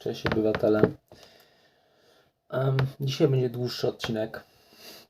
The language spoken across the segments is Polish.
Cześć obywatele. Em, dzisiaj będzie dłuższy odcinek.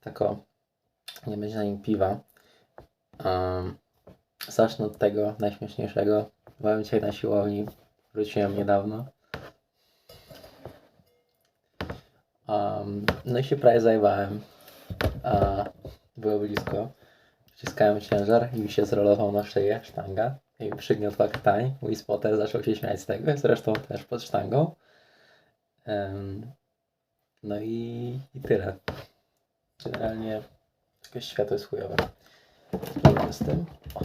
Tako, nie będzie na nim piwa. Um, zacznę od tego najśmieszniejszego. Byłem dzisiaj na siłowni. Wróciłem niedawno. Um, no i się prawie zajebałem. Było blisko. Wciskałem ciężar i mi się zrolował na szyję sztanga. I mi przygniótł krtań. Mój spotter zaczął się śmiać z tego, zresztą też pod sztangą. No i, i tyle. Generalnie jakoś światło jest chujowe. Problem z tym. O.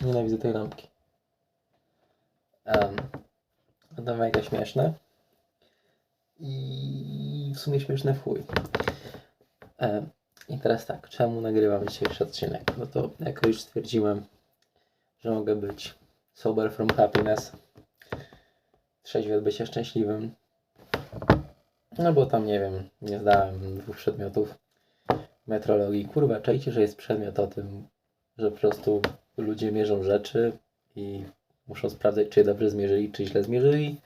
Nienawidzę tej lampki. Um, to mega śmieszne. I w sumie śmieszne w chuj. Em, I teraz tak, czemu nagrywam dzisiejszy odcinek? No to jako już stwierdziłem, że mogę być sober from happiness, trzeźwy od bycia szczęśliwym. No bo tam nie wiem, nie zdałem dwóch przedmiotów metrologii. Kurwa, czajcie, że jest przedmiot o tym, że po prostu ludzie mierzą rzeczy i muszą sprawdzać, czy je dobrze zmierzyli, czy źle zmierzyli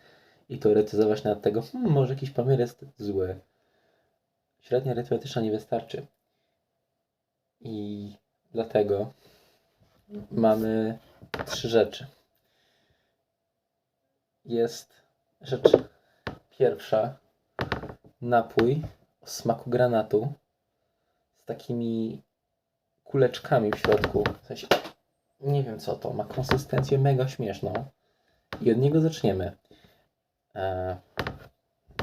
i teoretyzować nad tego, hmm, może jakiś pomiar jest zły. Średnia arytmetyczna nie wystarczy. I dlatego mamy trzy rzeczy. Jest rzecz pierwsza napój o smaku granatu z takimi kuleczkami w środku. W sensie, nie wiem co to, ma konsystencję mega śmieszną. I od niego zaczniemy. E,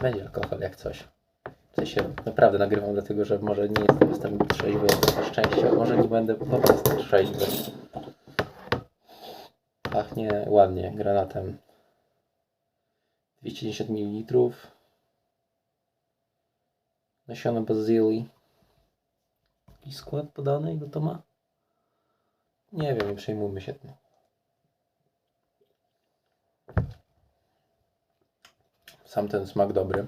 będzie alkohol jak coś. W sensie naprawdę nagrywam dlatego, że może nie jestem trzeźwy na szczęście, a może nie będę po prostu trzeźwy. Pachnie ładnie granatem. 210 ml. Nasiona bazylii. I skład podany, ile to ma? Nie wiem, nie przejmujmy się tym. Sam ten smak dobry.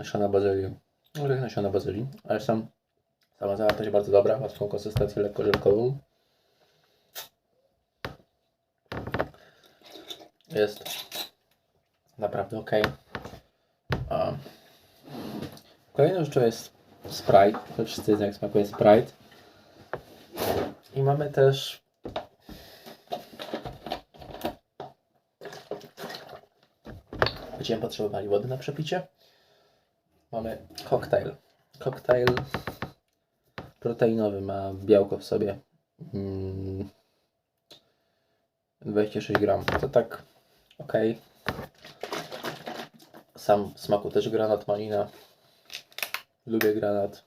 Nasiona bazylii. Jak nasiona bazylii, ale sam, sama zawartość bardzo dobra. Ma swoją konsystencję lekko żelkową. Jest naprawdę ok. A. Kolejną rzeczą jest Sprite. To wszyscy jak smakuje Sprite. I mamy też Będziemy potrzebowali wody na przepicie. Mamy koktajl. Koktajl proteinowy ma białko w sobie. Mm, 26 gram. To tak ok. Sam smaku też granat malina. Lubię granat.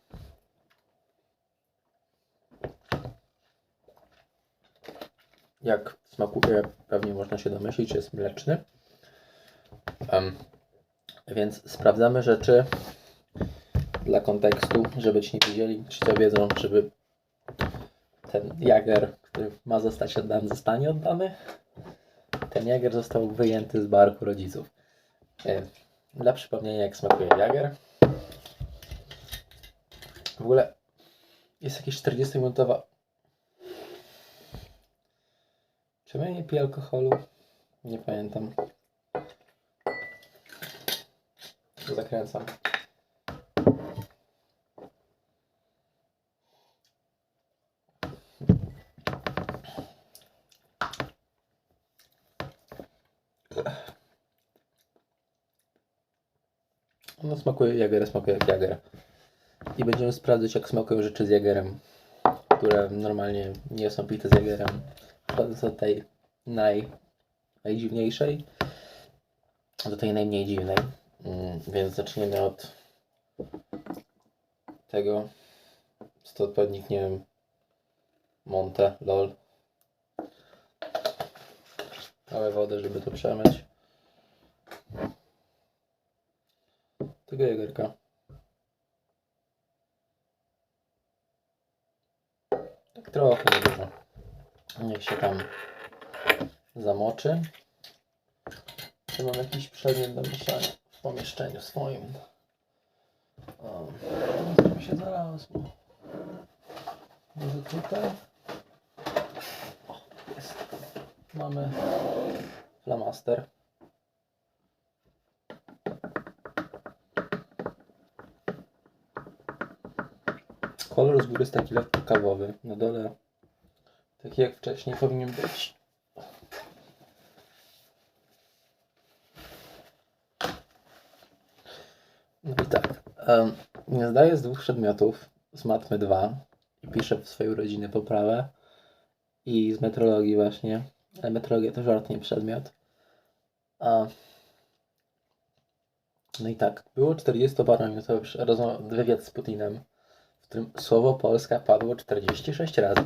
Jak smakuje, pewnie można się domyślić, jest mleczny. Em, więc sprawdzamy rzeczy dla kontekstu, żeby ci nie widzieli, czy to wiedzą, żeby ten jager, który ma zostać oddany, zostanie oddany. Ten jager został wyjęty z barku rodziców. E, Dla przypomnienia, jak smakuje jager. W ogóle jest jakieś 40-minutowa. Czemu ja nie piję alkoholu? Nie pamiętam. Zakręcam. No smakuje jager, smakuje jak jager. I będziemy sprawdzać jak smakują rzeczy z jagerem, które normalnie nie są pite z jagerem. Przechodząc od tej naj, najdziwniejszej do tej najmniej dziwnej. Mm, Więc zaczniemy od tego. Jest to odpowiednik, nie wiem, Monte, lol. Małe wodę, żeby to przemyć. Tego jagerka. Tak trochę dużo. Niech się tam zamoczy. Czy mam jakiś przedmiot do mieszania pomieszczeniu swoim? O, to mi się znalazło. Może tutaj? mamy flamaster. Kolor z góry jest taki lekko kawowy. Na dole, taki jak wcześniej powinien być. No i tak. em, nie zdaję z dwóch przedmiotów z matmy 2 i piszę w swojej urodziny poprawę i z metrologii właśnie. Ale metrologia to żartnie przedmiot. A... No i tak, było 40-parominutowy rozmo- wywiad z Putinem, w którym słowo Polska padło 46 razy.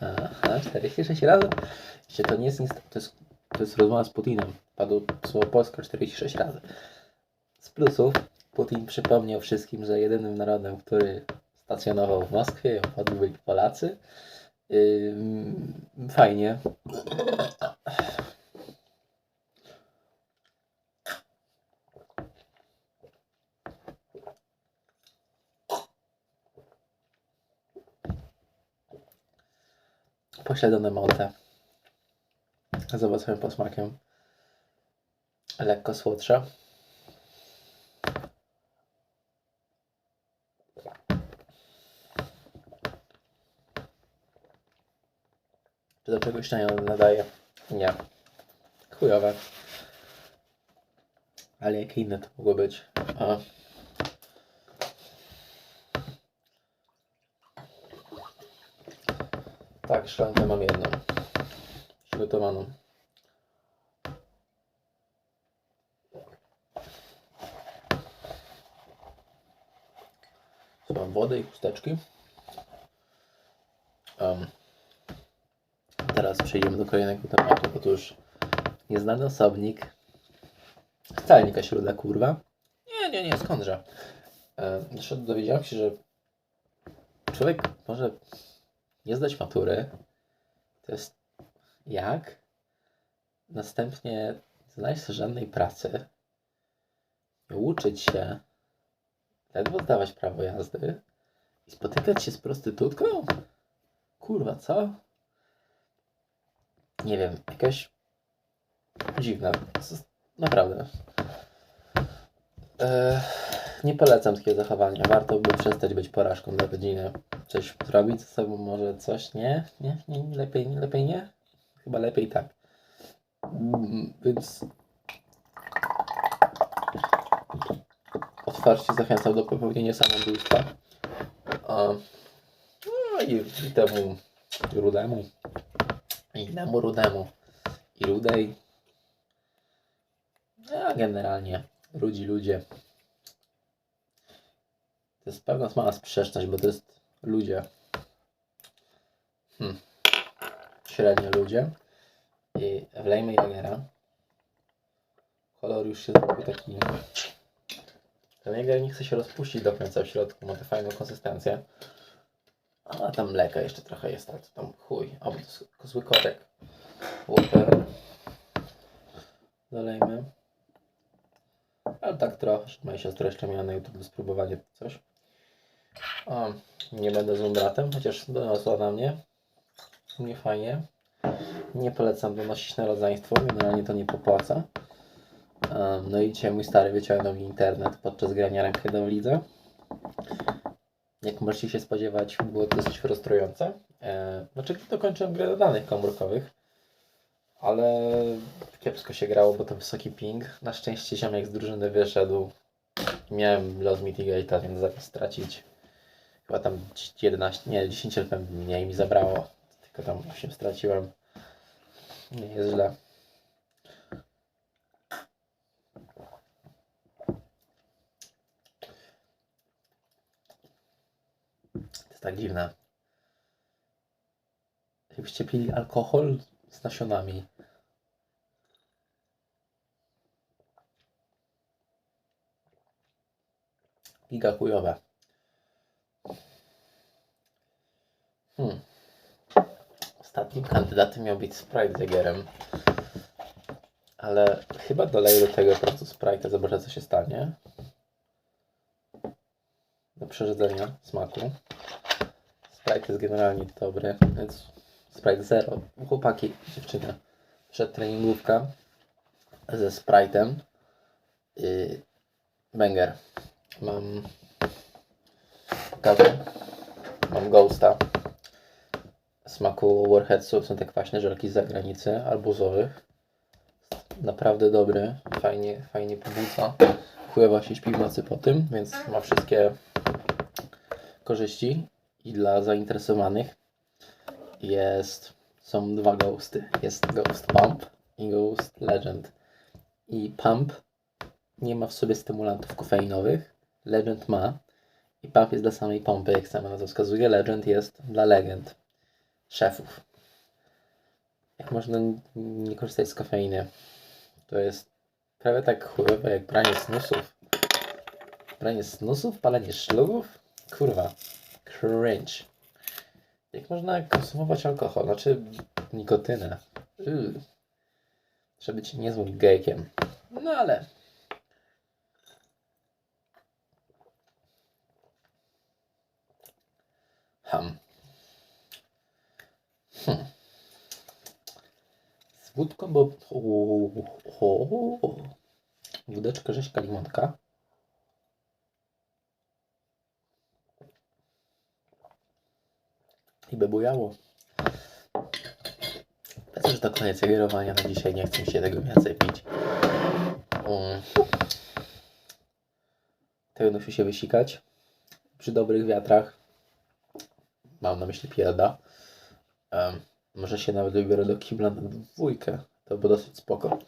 Aha, 46 razy? Wiecie, to nie jest nic, to jest, to jest rozmowa z Putinem. Padło słowo Polska 46 razy. Z plusów Putin przypomniał wszystkim, że jedynym narodem, który stacjonował w Moskwie obchodu byli Polacy. Ym, fajnie. Pośledzone Maltę. Z owocowym posmakiem. Lekko słodsza. Czegoś nie nadaje? Nie. Chujowe. Ale jakie inne to mogło być? A. Tak, szklankę mam jedną. Przygotowaną. Mam wodę i chusteczki. Przejdziemy do kolejnego tematu. Otóż nieznany osobnik. Wcale nie jakaś ruda kurwa. Nie, nie, nie, skądże. E, dowiedziałem się, że człowiek może nie zdać matury. To jest jak następnie nie znaleźć żadnej pracy, uczyć się, ledwo zdawać prawo jazdy i spotykać się z prostytutką? Kurwa, co? Nie wiem, jakaś dziwna. Naprawdę. E, nie polecam takiego zachowania. Warto by przestać być porażką dla rodziny. Coś zrobić ze sobą może coś, nie? Nie? nie? Lepiej, nie? lepiej nie? Chyba lepiej tak. Mm, Więc otwarcie zachęcam do popełnienia samobójstwa. A, no i, i temu rudemu, i innemu rudemu, i rudej. A generalnie rudzi ludzie. To jest pewna mała sprzeczność, bo to jest ludzie. Hmm. Średnio ludzie. I wlejmy Jagera. Kolor już się zrobił taki... Ten Jager nie chce się rozpuścić do końca w środku, ma tę fajną konsystencję. A tam mleka jeszcze trochę jest, ale to tam chuj. O, bo to jest zły korek. Water. Dolejmy. Ale tak trochę, moja siostra jeszcze miała na YouTube do spróbowania coś. O, nie będę złym bratem, chociaż doniosła na mnie. Nie fajnie. Nie polecam donosić na rodzeństwo, generalnie to nie popłaca. Um, no i dzisiaj mój stary wyciągnął mi internet podczas grania rękę w lidze. Jak możecie się spodziewać, było dosyć frustrujące. E, znaczy, dokończyłem grę do danych komórkowych, ale kiepsko się grało, bo to wysoki ping. Na szczęście ziomek z drużyny wyszedł. Miałem los mitigate'a, więc zamiast stracić chyba tam 11, nie, 10 LP mniej mi zabrało. Tylko tam 8 straciłem. Nie jest źle. To jest tak dziwne. Jakbyście pili alkohol z nasionami. Giga chujowe. Hmm. Ostatnim kandydatem miał być Sprite Jagerem. Ale chyba doleję do tego po prostu Sprite, zobaczę co się stanie. Do przerzedzenia smaku. Sprite jest generalnie dobry, więc Sprite Zero. Chłopaki, dziewczyny. Przedtreningówka ze Sprite'em. Yy, banger. Mam pokażę. Mam Ghosta. Smaku Warheadsów są te kwaśne żelki z zagranicy, arbuzowych. Naprawdę dobry, fajnie, fajnie pobudza. Chujowo się śpi w nocy po tym, więc ma wszystkie korzyści. I dla zainteresowanych jest, są dwa ghosty. Jest Ghost Pump i Ghost Legend. I Pump nie ma w sobie stymulantów kofeinowych. Legend ma. I Pump jest dla samej pompy, jak sama nazwa wskazuje. Legend jest dla legend, szefów. Jak można nie korzystać z kofeiny? To jest prawie tak chujowe jak branie snusów. Branie snusów, palenie szlugów? Kurwa, cringe. Jak można konsumować alkohol? Znaczy nikotynę. Yy. Trzeba być niezłym gejkiem. No ale... Ham. Hm. Z wódką, bo... O, o, o. Wódeczka, rzeźka, limonka. I by bujało. Myślę, że to koniec sugerowania na dzisiaj. Nie chcę się tego więcej pić. Um. Tego musi się wysikać. Przy dobrych wiatrach. Mam na myśli pierda. Um, może się nawet wybiorę do kibla na dwójkę. To było dosyć spoko.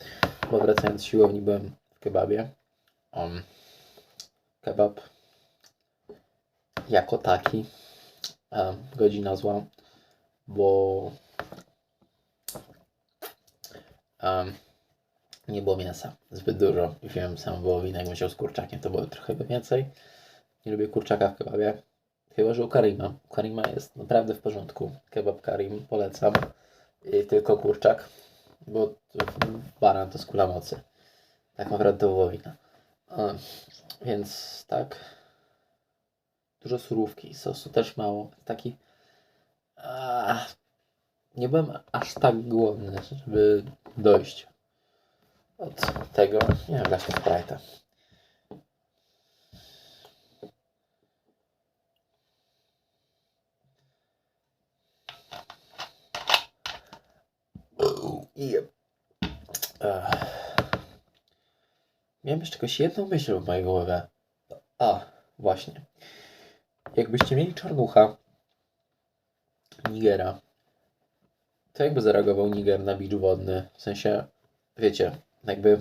Bo wracając z siłowni byłem w kebabie. Um, kebab jako taki. Um, godzina zła. Bo um, nie było mięsa. Zbyt dużo. Wziąłem sam wołowinę, jakbym chciał z kurczakiem, to było trochę więcej. Nie lubię kurczaka w kebabie. Chyba, że u Karima. U Karima jest naprawdę w porządku. Kebab Karim polecam. I tylko kurczak, bo baran to skóra mocy. Tak naprawdę to wołowina. A, Więc tak. Dużo surówki, sosu też mało. Taki. Nie byłem aż tak głodny, żeby dojść od tego. Nie wiem, właśnie Sprite'a. Miałem jeszcze jakąś jedną myśl w mojej głowie. A, właśnie. Jakbyście mieli czarnucha Nigera, to jakby zareagował Niger na bicz wodny? W sensie, wiecie, jakby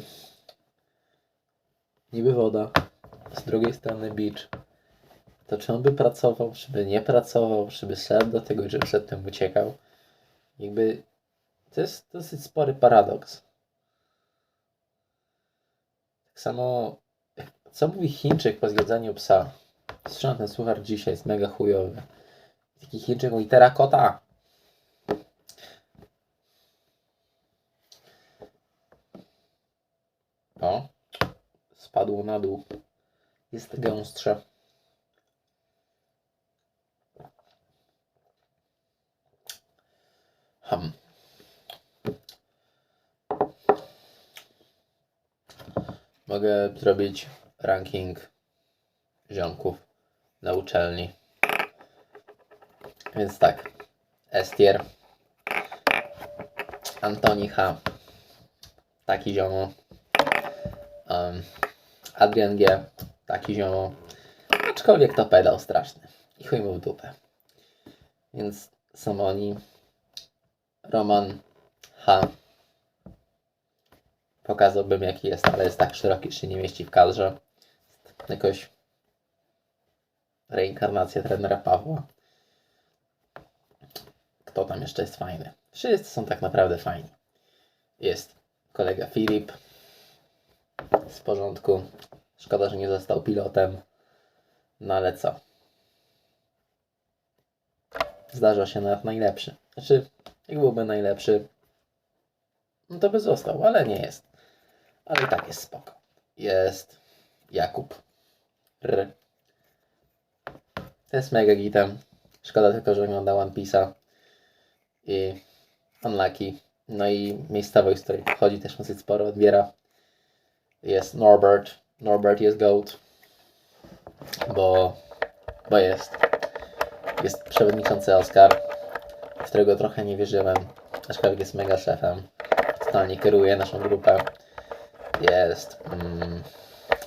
niby woda, z drugiej strony bicz. To czy on by pracował, czy by nie pracował, czy by szedł do tego, czy przedtem uciekał? Jakby to jest dosyć spory paradoks. Tak samo, co mówi Chińczyk po zjedzeniu psa? Słyszałem ten słuchacz dzisiaj, jest mega chujowy. Taki Chińczyk mówi terakota. O, spadło na dół. Jest gęstsze. Ham. Mogę zrobić ranking ziomków na uczelni. Więc tak. Estier. Antoni H. Taki ziomo. Um, Adrian G. Taki ziomo. Aczkolwiek to pedał straszny. I chuj mu w dupę. Więc są oni. Roman H. Pokazałbym jaki jest, ale jest tak szeroki, że nie mieści w kadrze. Jakoś reinkarnacja trenera Pawła. Kto tam jeszcze jest fajny? Wszyscy są tak naprawdę fajni. Jest kolega Filip. Z porządku. Szkoda, że nie został pilotem. No ale co? Zdarza się nawet najlepszy. Znaczy, jak byłby najlepszy, no to by został, ale nie jest. Ale i tak jest spoko. Jest Jakub. R. To jest mega gitem. Szkoda tylko, że ogląda One Piece'a i Unlucky. No i miejscowość, z której pochodzi też dosyć sporo odbiera. Jest Norbert. Norbert jest GOAT, bo, bo jest. Jest przewodniczący Oscar, w którego trochę nie wierzyłem, aczkolwiek jest mega szefem. Totalnie kieruje naszą grupę. Jest. Mm,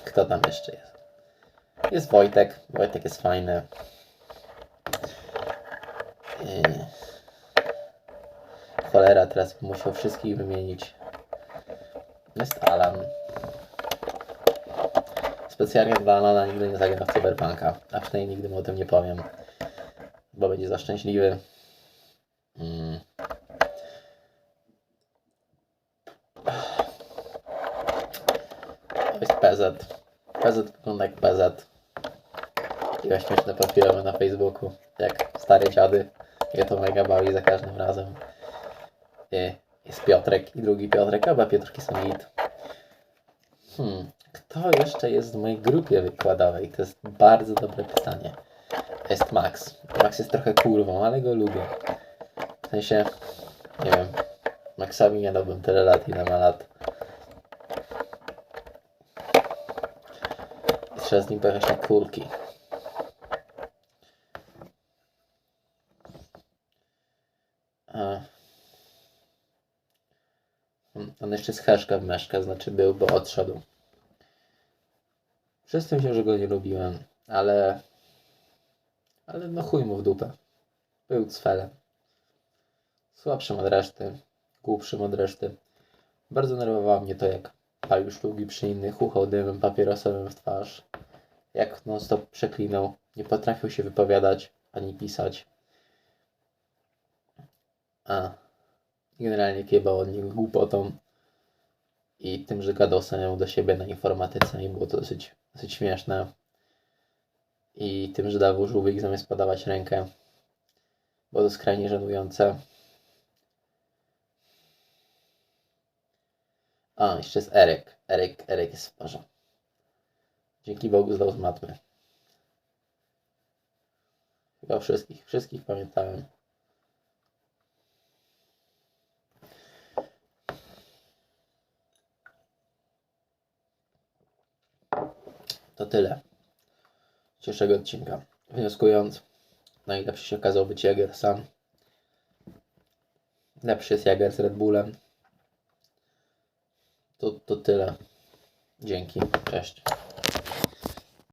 kto tam jeszcze jest? Jest Wojtek. Wojtek jest fajny. Yy. Teraz bym musiał wszystkich wymienić. Jest Alan. Specjalnie dla Alana nigdy nie zagram w Cyberpunka, a przynajmniej nigdy mu o tym nie powiem, bo będzie za szczęśliwy. Mm. To jest PZ. PZ wygląda jak PZ. Śmieszne profilowe na Facebooku, jak stare dziady. Ja to mega bawi za każdym razem. Y, Jest Piotrek i drugi Piotrek, oba Piotrki są git. Hmm, kto jeszcze jest w mojej grupie wykładowej? To jest bardzo dobre pytanie. Jest Max. Max jest trochę kurwą, ale go lubię. W sensie, nie wiem, Maxowi nie dałbym tyle lat, ile ma lat. Trzeba z nim pojechać na kulki. A. Hmm, On jeszcze z Heszka w Meszka, znaczy był, bo odszedł. Wszyscy myślą, że go nie lubiłem, ale... Ale no chuj mu w dupę. Był cfelem. Słabszym od reszty, głupszym od reszty. Bardzo nerwowało mnie to, jak palił szlugi przy innych, uchał dymem papierosowym w twarz. Jak non stop przeklinał, nie potrafił się wypowiadać ani pisać. A generalnie kiebał od niego głupotą i tym, że gadał samemu do siebie na informatyce i było to dosyć, dosyć śmieszne. I tym, że dawał żółwik zamiast podawać rękę. Było to skrajnie żenujące. A, jeszcze jest Eryk. Eryk, Eryk jest w parze. Dzięki Bogu zdał z matmy. Chyba wszystkich, wszystkich pamiętałem. To tyle dzisiejszego odcinka. Wnioskując, najlepszy się okazał być Jager sam. Lepszy jest Jager z Red Bullem. To, to tyle. Dzięki. Cześć.